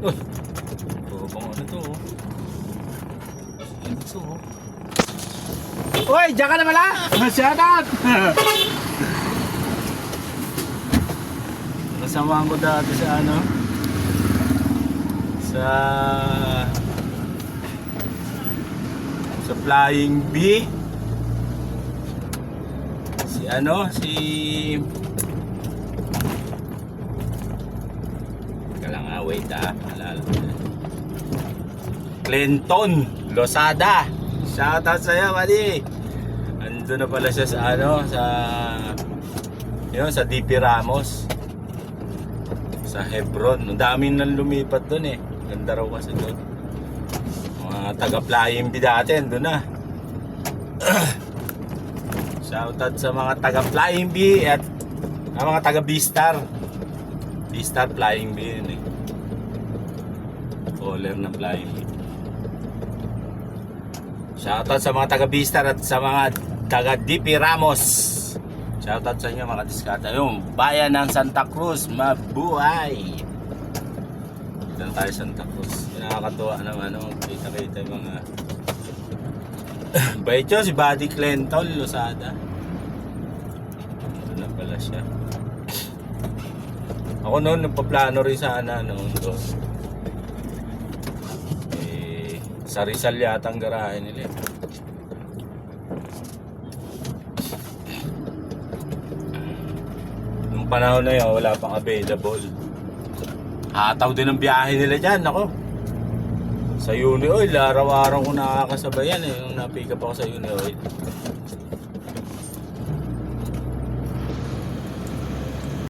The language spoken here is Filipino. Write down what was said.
Uy! Bubong ano to oh. Hindi to oh. Uy, diyan ka na pala! Shout out! Kasamahan ko dati sa ano? Sa... Sa Flying B. Si ano? Si... ah, wait ah. Na. Clinton Losada. Shoutout sa'yo, buddy. Ando na pala siya sa ano, sa... Yun, sa DP Ramos sa Hebron. Ang dami nang lumipat doon eh. Ganda raw kasi doon. Mga taga-flying B dati, doon na. Shoutout sa mga taga-flying B at ang mga taga-B-Star. B-Star flying B yun eh. Ng flying B. Shoutout sa mga taga-B-Star at sa mga taga-DP Ramos. Shoutout sa inyo mga diskata. Yung bayan ng Santa Cruz, mabuhay! Dito na tayo Santa Cruz. Nakakatuwa naman ano, kita-kita mga Bait si Buddy Clinton, Losada. Ano na pala siya. Ako noon, nagpaplano rin sana noon doon. Eh, sa Rizal yata ang garahe nila. eh. Nung panahon na yun, wala pang available. Hataw din ang biyahe nila dyan, ako. Sa Uni Oil, araw-araw ko nakakasabay yan eh. Nung napick ako sa Uni Oil.